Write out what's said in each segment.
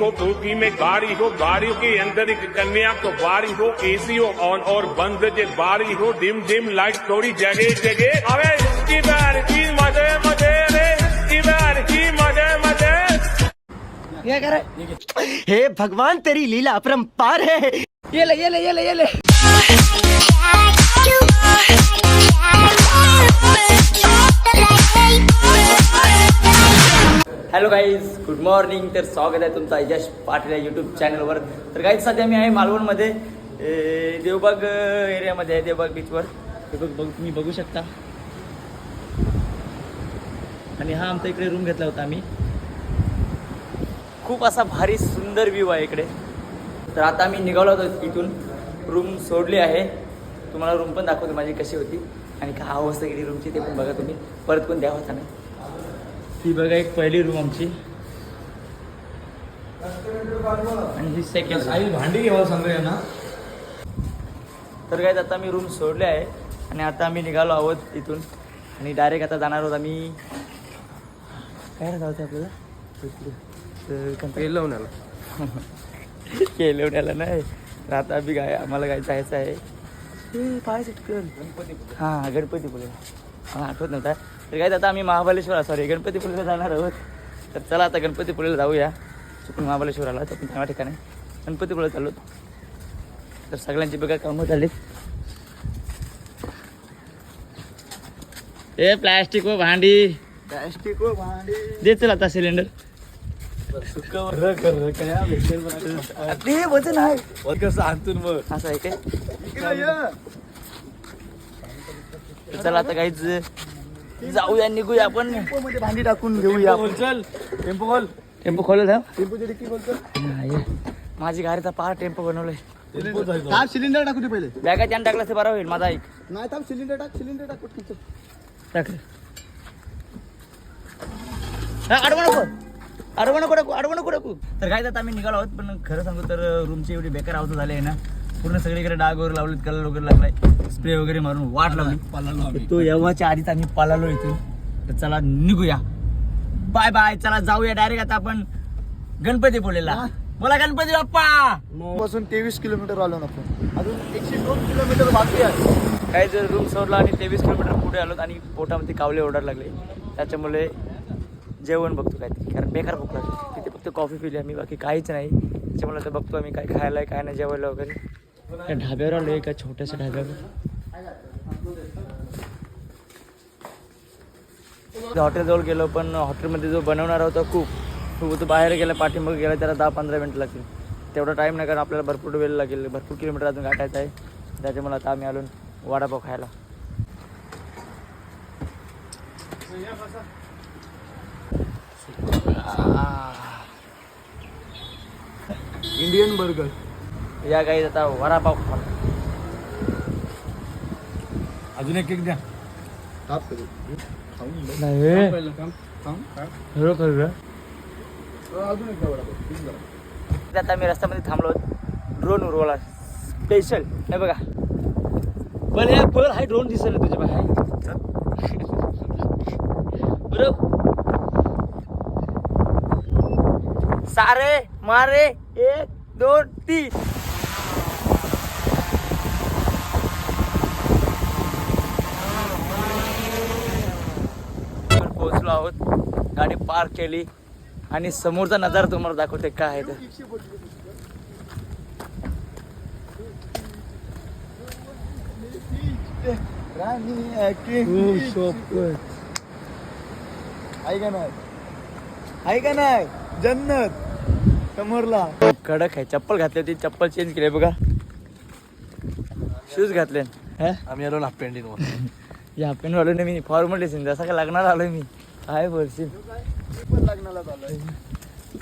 हो टूटी में गाड़ी हो गाड़ियों के अंदर एक कन्या तो बारी हो एसी हो ऑन और बंद जे बारी हो, डिम डिम, लाइट थोड़ी जगह जगह अरे इसकी बार की मज़े मज़े रे, इसकी बार की मज़े मज़े। क्या करे हे भगवान, तेरी लीला अपरंपार है। ये ले ये ले ये ले ये ले। गाईज गुड मॉर्निंग तर स्वागत आहे तुमचा यश पाटील या यूट्यूब चॅनलवर तर गाईज सध्या मी आहे मालवणमध्ये देवबाग एरियामध्ये आहे देवबाग बीचवर हे बघ तुम्ही बघू शकता. आणि हा आमचा इकडे रूम घेतला होता आम्ही. खूप असा भारी सुंदर व्ह्यू आहे इकडे. तर आता आम्ही निघालो होतो इथून. रूम सोडली आहे. तुम्हाला रूम पण दाखवतो माझी कशी होती. आणि का अवस्था केली रूमची ते पण बघा तुम्ही. परत पण द्या होता नाही. ही बघा एक पहिली रूम आमची. आणि ही सेकंड आई भांडी घ्यावं सांगूया ना तर काय आता मी रूम सोडले आहे आणि आता आम्ही निघालो आहोत इथून. आणि डायरेक्ट आता जाणार आहोत आम्ही. काय जायचं आपल्याला? केलवण्याला नाही. तर आता आम्ही काय आम्हाला काय जायचं आहे. पाय चिटकन. हां गणपतीपुळे. हां आठवत नव्हता. तर काय आता आम्ही महाबळेश्वर सॉरी गणपतीपुळेला जाणार आहोत. तर चला आता गणपतीपुळेला जाऊया. चुकून महाबळेश्वर आला तर चांगल्या ठिकाणी. गणपतीपुळे चाललो तर सगळ्यांची बघा कामं झालीत ए प्लॅस्टिक व भांडी. प्लॅस्टिक व भांडी. दे चल आता सिलेंडर ते वजन आहे. कसं आणतून मग असं आहे काय? तर चला आता काहीच जाऊया निघूया आपण. मध्ये भांडी टाकून घेऊया चल. टेम्पो खोल. टेम्पो खोल जा टेम्पोची डिक्की चल माझी गाडीचा पहा टेम्पो बनवलाय. थांब सिलेंडर टाकू दे पहिले. बॅगा त्यानं टाकलं ते बरं होईल माझा ऐक नाही थांब सिलेंडर टाक सिलेंडर टाक पटकन चल. टाक. रे. हा, अडवू नको. अडवू नको अडवू नको नको. तर काय आता आम्ही निघालो आहोत पण खरं सांगू तर रूमची एवढी बेकार अवस्था झाली आहे ना. पूर्ण सगळीकडे डाग वगैरे लावलेत कलर वगैरे लागलाय. स्प्रे वगैरे मारून वाट लावली. पालालो. तो येवाच्या आधीच आम्ही पळालो इथून. तर चला निघूया. बाय बाय चला जाऊया डायरेक्ट आता आपण गणपती बोलेला बोला गणपती बाप्पा! पासून तेवीस किलोमीटर आलो ना आपण. अजून एकशे दोन किलोमीटर बाकी आहे. काही जर रूम सोडला आणि तेवीस किलोमीटर पुढे आलो आणि पोटामध्ये कावले ओढायला लागले त्याच्यामुळे जेवण बघतो काय ते कारण बेकार भूक लागली. तिथे फक्त कॉफी पिली आम्ही बाकी काहीच नाही. त्याच्यामुळे आता बघतो आम्ही काय खायला काय नाही जेवायला वगैरे. त्या ढाब्यावर आलो एका छोट्याशा ढाब्यावर. हॉटेलजवळ गेलो पण हॉटेलमध्ये जो बनवणार होता खूप तो तो बाहेर गेला पाठीमागे गेला त्याला दहा पंधरा मिनिटं लागतील. तेवढा टाईम नाही कारण आपल्याला भरपूर वेळ लागेल भरपूर किलोमीटर अजून गाठायचं आहे. त्याच्यामुळे आता आम्ही आलो वडापाव खायला. इंडियन बर्गर या काही आता वडापाव अजून एक एक द्या. ताप करू. नाही पहिलं अजून एक द्या वडापाव. तीन द्या. आता आम्ही रस्त्यामध्ये थांबलो. ड्रोन उरवला स्पेशल हे बघा. पण हे पर हाय ड्रोन दिसलं तुझ्या बाहेर बरोबर सारे मारे. एक दोन तीन. पोहोचलो आहोत. गाडी पार्क केली. आणि समोरचा नजारा तुम्हाला दाखवते काय आहे ते. राणी acting. आहे का नाही. आहे का नाही. जन्नत. समोरला. कडक आहे. चप्पल घातली होती. चप्पल चेंज केली बघा. शूज घातले. हा? आम्ही आलो हाफ पॅन्टीन या पेन वालो मी फॉर्मल दिसेन जसा काय लागणार आलोय मी. हाय बोलशील. लग्नाला चालू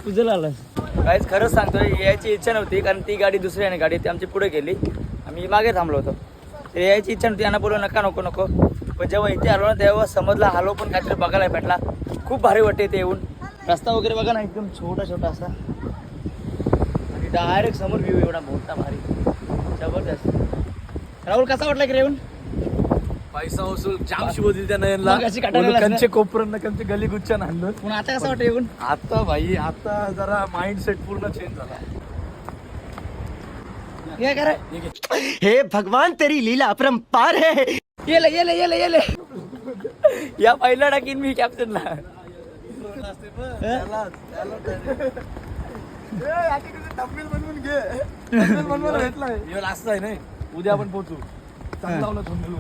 तुझं आलं काहीच खरंच सांगतोय यायची इच्छा नव्हती कारण ती गाडी दुसरी आहे गाडी ती आमची पुढे गेली. आम्ही मागे थांबलो होतो. तर यायची इच्छा नव्हती यांना बोलू नका नको नको. पण जेव्हा इथे आलो ना तेव्हा समजला हलो पण काहीतरी बघायला भेटला. खूप भारी वाटते इथे येऊन. रस्ता वगैरे बघा ना एकदम छोटा छोटा असा. आणि डायरेक्ट समोर व्ह्यू एवढा मोठा भारी. जबरदस्त. राहुल कसा वाटला की रे येऊन? पैसा वसूल जाम शिव दिली त्या नयनला. लागली. कंचे कोपरन कंचे गली गुच्छा आणलं. पण आता कसं वाटतं येऊन आता भाई आता जरा माइंड सेट पूर्ण चेंज झाला. हे करा. हे भगवान तेरी लीला अपरंपार है. येले येले येले येले या पहिला टाकीन मी कॅप्टनला ह्यो. लास्ट आहे नाही उद्या आपण पोहोचू. चांगला थंबनेल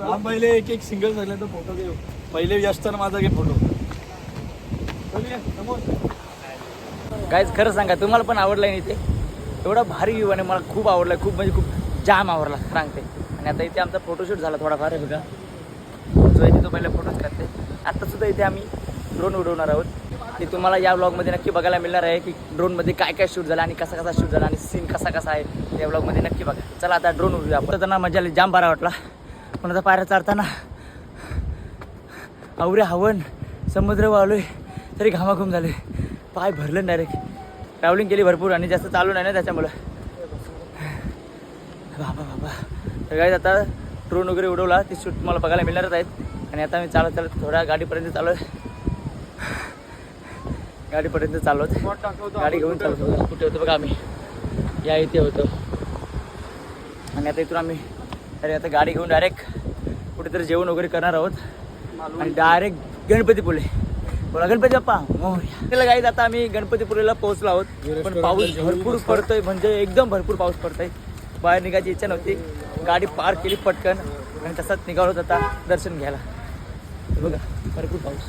मग. पहिले एक एक सिंगल झाले तर फोटो घेऊ. पहिले यशचा माझा घे फोटो गाईज खरं सांगा तुम्हाला पण आवडलाय इथे? एवढा भारी व्ह्यू आणि मला खूप आवडलाय खूप म्हणजे खूप जाम आवडला सांगते. आणि आता इथे आमचा फोटोशूट झाला थोडाफार. आहे बघा. जो आहे तो पहिले फोटोज करते आता सुद्धा इथे आम्ही ड्रोन उडवणार आहोत. ते तुम्हाला या ब्लॉगमध्ये नक्की बघायला मिळणार आहे की ड्रोनमध्ये काय काय शूट झालं आणि कसा कसा शूट झाला आणि सीन कसा कसा आहे या ब्लॉगमध्ये नक्की बघा. चला आता ड्रोन उडूया आपण. त्यांना मजा आली जाम बारा वाटला. पण आता पायऱ्या चढताना आवरे हवन समुद्र वाळलोय तरी घामाघूम झाले. पाय भरले डायरेक्ट ट्रॅव्हलिंग केली भरपूर आणि जास्त चालू नाही ना त्याच्यामुळं. बाबा बाबा तर आता ड्रोन वगैरे उडवला ते शूट मला बघायला मिळणारच आहेत. आणि आता मी चालत चालत थोड्या गाडीपर्यंत चालू आहे गाडीपर्यंत चाललो गाडी घेऊन चालतो. कुठे होतो बघा आम्ही. या इथे होतो. आणि आता इथून आम्ही अरे आता गाडी घेऊन डायरेक्ट कुठेतरी जेवण वगैरे करणार आहोत. आणि डायरेक्ट गणपतीपुळे. बोला गणपती बाप्पा. मोरया. त्याला गाईत आता आम्ही गणपतीपुळेला पोहोचलो आहोत. पण पाऊस भरपूर पडतोय म्हणजे एकदम भरपूर पाऊस पडतोय. बाहेर निघायची इच्छा नव्हती. गाडी पार केली पटकन. आणि तसाच निघालो आता दर्शन घ्यायला. हे बघा भरपूर पाऊस.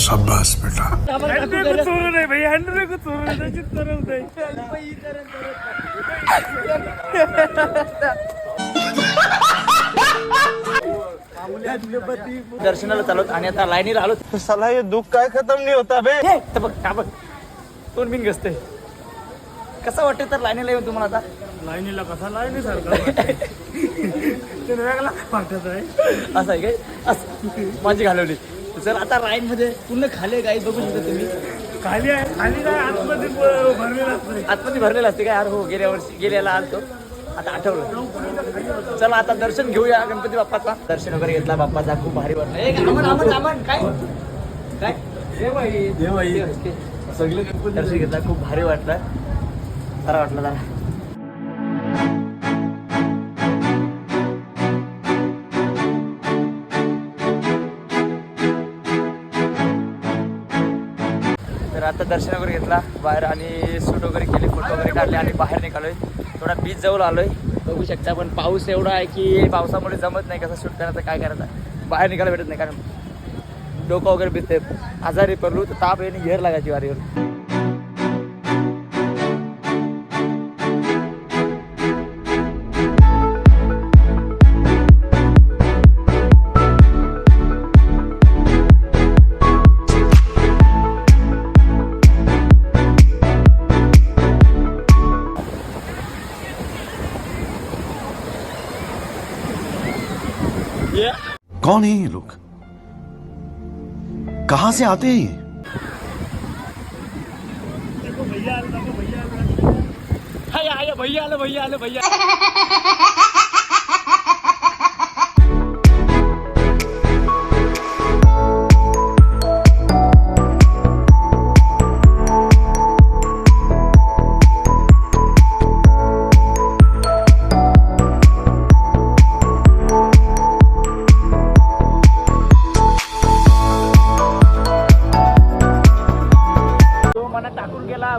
शाबाश बेटा. दर्शनाला चालवत आणि आता लाईनीला आलो. साला ये दुख काय खत्म नहीं होता बे हे, तर बघ का बघ. दोन बिन गसते कसं वाटतं तर लाईनीला येऊन तुम्हाला आता? लाईनीला कसा? लाईनी सारखा. असं आहे काय? असं. माझी घालवली. सर आता लाईन मध्ये पूर्ण खाली गाई बघू शकता तुम्ही. खाली आहे खाली काय आतमध्ये भरलेला असतोय आतमध्ये भरलेलं असते काय? अरे हो गेल्या वर्षी गेल्याला आलतो. आता आठवलं. चला आता दर्शन घेऊया गणपती बाप्पाचा. दर्शन वगैरे घेतला बाप्पाचा खूप भारी वाटलं. ए, काय? काय? देव आई. सगळे गणपती दर्शन घेतला खूप भारी वाटलं. बरा वाटलं जरा. आता दर्शन वगैरे घेतला बाहेर आणि शूट वगैरे केले फोटो वगैरे काढले आणि बाहेर निघालोय. थोडा बीच जवळ आलोय. बघू शकता पण पाऊस एवढा आहे की पावसामुळे जमत नाही कसं शूट करायचं काय करायचं. बाहेर निघायला भेटत नाही कारण डोकं वगैरे भिजते आजारी पडलो तर ताप येणे घेर लागायची वारीवर. कौन है ये लोग? कहाँ से आते हैं ये? हाय हाय भैया भैया भैया।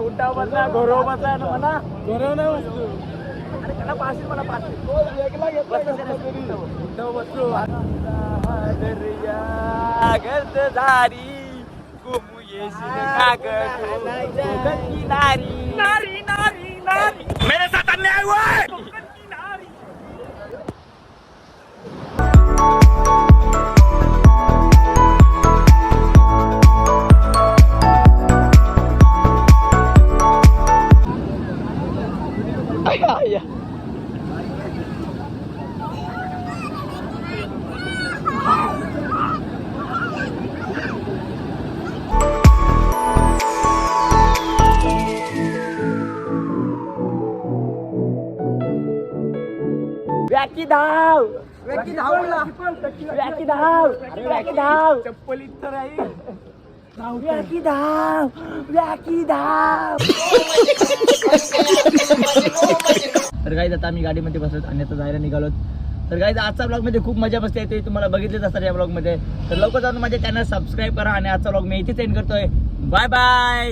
उलटाव बसला गौरव बसला ना म्हणा गौरव नाही बसलो अरे त्याला पाचशे मला पाचशे उलटाव बसलो गर्दधारी घुमू येशील का ग तू? नारी. नारी नारी नारी. मेरे साथ अन्याय हुआ वॅकी धाव. वॅकी धाव वॅकी धाव. अरे वॅकी धाव. चप्पल इथं वॅकी धाव. वॅकी धाव. तर काही आता आम्ही गाडीमध्ये बसलो आणि आता जायला निघालो तर काही आजचा ब्लॉगमध्ये खूप मजा बसते ते तुम्हाला बघितलेच असतात या ब्लॉगमध्ये. तर लवकर जाऊन माझ्या चॅनल सबस्क्राईब करा आणि आजचा ब्लॉग मी इथेच एंड करतोय. Bye bye